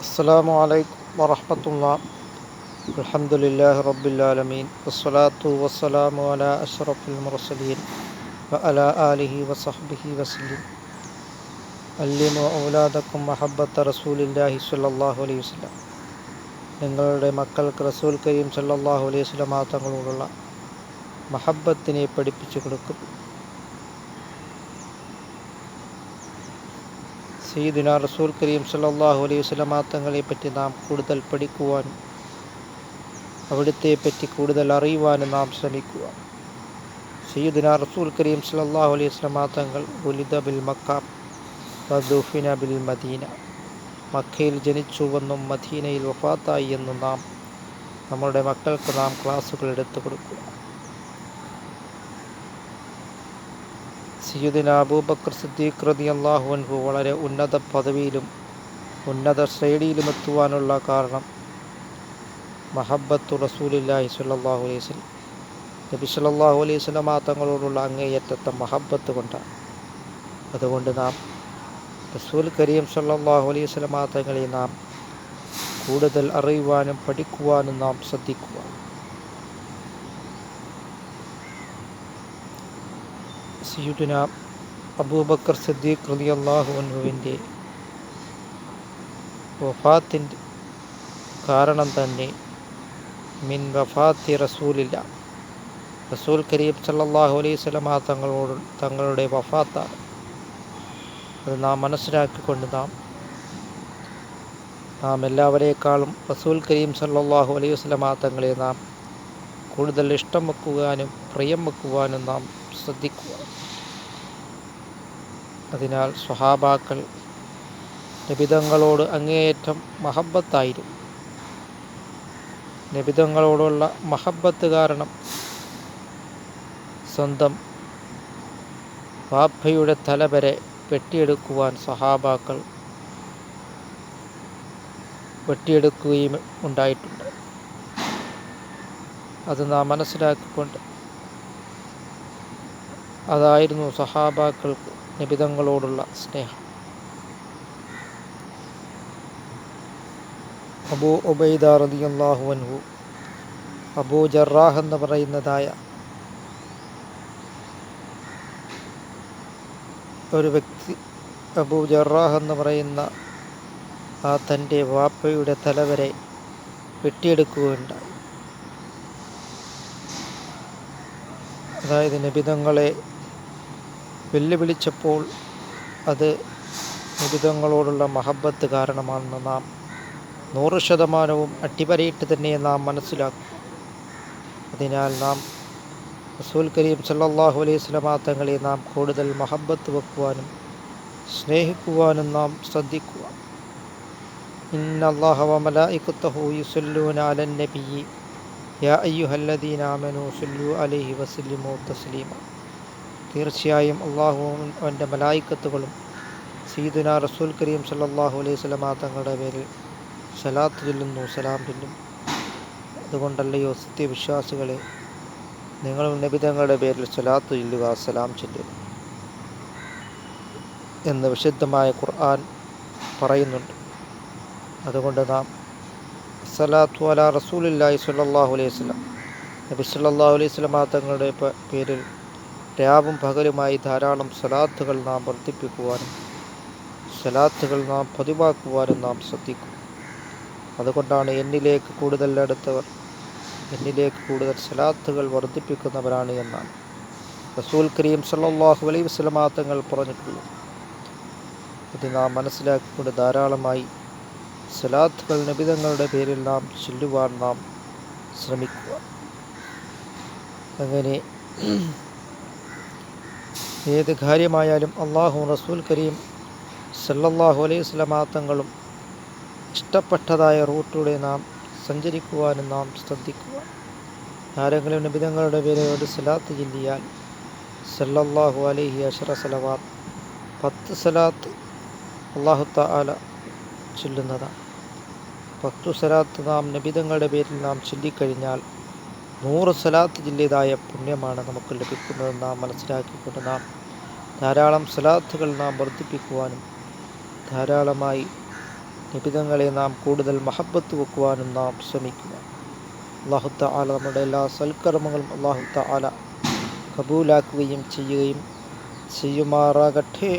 അസ്സാം വലൈക്കും വറഹമത്തുള്ള. അലഹമുല്ലാഹി റബ്ബുലാലമീൻ വസ്സലാത്തു വസ്സലാമു അല അഷ്റഫുൽ മുറസലീൻ വ അല ആലിഹി വസഹബിഹി വസ്ലീം അല്ലിമു ഔലാദക്കും മഹബത്ത റസൂലില്ലാഹി സല്ലാഹു അലൈഹി വസ്ലാം നിങ്ങളുടെ മക്കൾക്ക് റസൂൽ കരീം സല്ലാഹു അലൈഹി വസ്ലാം തങ്ങളോടുള്ള മഹബത്തിനെ പഠിപ്പിച്ചു കൊടുക്കും. സയ്യിദുന റസൂൽ കരീം സല്ലല്ലാഹു അലൈഹി വസ്ലമാ തങ്ങളെ പറ്റി നാം കൂടുതൽ പഠിക്കുവാൻ അവിടുത്തെ പറ്റി കൂടുതൽ അറിയുവാനും നാം ശ്രമിക്കുക. സയ്യിദുന റസൂൽ കരീം സല്ലല്ലാഹു അലൈഹി വസ്ലമാ തങ്ങൾ ഉലിദ ബിൽ മക്ക ബിൽ മദീന. മക്കയിൽ ജനിച്ചുവെന്നും മദീനയിൽ വഫാത്തായി എന്നും നാം നമ്മുടെ മക്കൾക്ക് നാം ക്ലാസ്സുകൾ എടുത്തു കൊടുക്കുക സയ്യിദിന അബൂബക്കർ സിദ്ദീഖ് റതി അള്ളാഹു അൻഹു വളരെ ഉന്നത പദവിയിലും ഉന്നത ശ്രേണിയിലും എത്തുവാനുള്ള കാരണം മഹബത്തു റസൂലില്ലാഹി സ്വല്ലല്ലാഹു അലൈഹി വസല്ലം. നബി സല്ലാഹു അലൈഹി വസല്ലം തങ്ങളോടുള്ള അങ്ങേയറ്റത്തെ മഹബത്ത് കൊണ്ടാണ്. അതുകൊണ്ട് നാം റസൂൽ കരീം സല്ലാഹു അലൈഹി വസല്ലം തങ്ങളെ നാം കൂടുതൽ അറിയുവാനും പഠിക്കുവാനും നാം ശ്രദ്ധിക്കുക സയ്യിദുന അബൂബക്കർ സിദ്ദീഖ് റളിയല്ലാഹു അൻഹുവിന്റെ വഫാത്തിന്റെ കാരണം തന്നെ മിൻ വഫാത്തി റസൂലില്ല. റസൂൽ കരീം സല്ലാഹു അലൈഹി സ്വലമ തങ്ങളോട് തങ്ങളുടെ വഫാത്താണ്. അത് നാം മനസ്സിലാക്കിക്കൊണ്ട് നാം നാം എല്ലാവരേക്കാളും റസൂൽ കരീം സല്ലാഹു അലൈഹി വസല്ലം തങ്ങളെ നാം കൂടുതൽ ഇഷ്ടം വെക്കുവാനും പ്രിയം വെക്കുവാനും നാം ശ്രദ്ധിക്കുക. അതിനാൽ സ്വഹാബാക്കൾ നബിതങ്ങളോട് അങ്ങേയറ്റം മഹബത്തായിരുന്നു നബിതങ്ങളോടുള്ള മഹബത്ത് കാരണം സ്വന്തം വാപ്പയുടെ തല വരെ വെട്ടിയെടുക്കുവാൻ സഹാബാക്കൾ വെട്ടിയെടുക്കുകയും ഉണ്ടായിട്ടുണ്ട്. അത് നാം മനസ്സിലാക്കിക്കൊണ്ട് അതായിരുന്നു സഹാബാക്കൾക്ക് നിബിതങ്ങളോടുള്ള സ്നേഹം. അബൂ ഒബൈദ റളിയല്ലാഹു അൻഹു അബൂ ജറാഹ് എന്ന് പറയുന്നതായ ഒരു വ്യക്തി അബൂ ജറാഹ് എന്ന് പറയുന്ന ആ തന്റെ വാപ്പയുടെ തലവരെ വെട്ടിയെടുക്കുകയുണ്ടായി. അതായത് നിബിതങ്ങളെ വെല്ലുവിളിച്ചപ്പോൾ അത് നിബിതങ്ങളോടുള്ള മഹബത്ത് കാരണമാണെന്ന് നാം നൂറ് ശതമാനവും അട്ടിപരയിട്ട് തന്നെ നാം മനസ്സിലാക്കും. അതിനാൽ നാം റസൂൽ കരീം സല്ലാഹു അലൈഹി വസല്ലമ തങ്ങളെ നാം കൂടുതൽ മഹബത്ത് വെക്കുവാനും സ്നേഹിക്കുവാനും നാം ശ്രദ്ധിക്കുക. ഇന്നല്ലാഹ വമലായിക്കത്തഹു യുസല്ലൂന അലൻ നബിയ്യി യാ അയ്യുഹല്ലദീന സുല്ലു അലൈഹി വസല്ലിമു തസ്ലീമ. തീർച്ചയായും അള്ളാഹുവും അവന്റെ മലായിക്കത്തുകളും സീദുന റസൂൽ കരീം സല്ലാഹു അലൈഹി വസല്ലമ തങ്ങളുടെ പേരിൽ സലാത്ത് ചൊല്ലുന്നു സലാം ചൊല്ലും. അതുകൊണ്ടല്ലയോ സത്യവിശ്വാസികളെ നിങ്ങൾ നബിതങ്ങളുടെ പേരിൽ സലാത്ത് ചൊല്ലുക സലാം ചൊല്ലുക എന്ന് വിശുദ്ധമായ ഖുർആൻ പറയുന്നുണ്ട്. അതുകൊണ്ട് നാം സലാത്തു അല റസൂലില്ലാഹി സല്ലാഹു അലൈഹി വസല്ലം നബി സല്ലല്ലാഹു അലൈഹി സ്വലമാ തങ്ങളുടെ പേരിൽ രാവും പകലുമായി ധാരാളം സലാത്തുകൾ നാം വർദ്ധിപ്പിക്കുവാനും സലാത്തുകൾ നാം പതിവാക്കുവാനും നാം ശ്രദ്ധിക്കും. അതുകൊണ്ടാണ് എന്നിലേക്ക് കൂടുതൽ അടുത്തവർ എന്നിലേക്ക് കൂടുതൽ സലാത്തുകൾ വർദ്ധിപ്പിക്കുന്നവരാണ് എന്നാണ് റസൂൽ കരീം സല്ലല്ലാഹു അലൈഹി വസ്ലമാങ്ങൾ തങ്ങൾ പറഞ്ഞിട്ടുള്ളത്. ഇത് നാം മനസ്സിലാക്കിക്കൊണ്ട് ധാരാളമായി സലാത്തുകൾ നിബിതങ്ങളുടെ പേരിൽ നാം ചൊല്ലുവാൻ നാം ശ്രമിക്കുക. അങ്ങനെ ഏത് കാര്യമായാലും അള്ളാഹു റസൂൽ കരീം സല്ലല്ലാഹു അലൈഹി വസല്ലമ തങ്ങളും ഇഷ്ടപ്പെട്ടതായ റൂട്ടിലൂടെ നാം സഞ്ചരിക്കുവാനും നാം ശ്രദ്ധിക്കുക ആരെങ്കിലും നിബിതങ്ങളുടെ പേരിൽ ഒരു സലാത്ത് ചൊല്ലിയാൽ സല്ലല്ലാഹു അലൈഹി അഷറ സലവാത്ത് പത്ത് സലാത്ത് അള്ളാഹു താല ചൊല്ലുന്നതാണ്. പത്തു സലാത്ത് നാം നിബിധങ്ങളുടെ പേരിൽ നാം ചൊല്ലിക്കഴിഞ്ഞാൽ നൂറ് സലാത്ത് ജില്ലിയതായ പുണ്യമാണ് നമുക്ക് ലഭിക്കുന്നത്. നാം മനസ്സിലാക്കിക്കൊണ്ട് നാം ധാരാളം സലാത്തുകൾ നാം വർദ്ധിപ്പിക്കുവാനും ധാരാളമായി നിബിതങ്ങളെ നാം കൂടുതൽ മഹബത്ത് വെക്കുവാനും നാം ശ്രമിക്കുക അള്ളാഹുത്ത ആല നമ്മുടെ എല്ലാ സൽക്കർമ്മങ്ങളും അള്ളാഹുത്ത ആല കബൂലാക്കുകയും ചെയ്യുകയും ചെയ്യുമാറാകട്ടെ.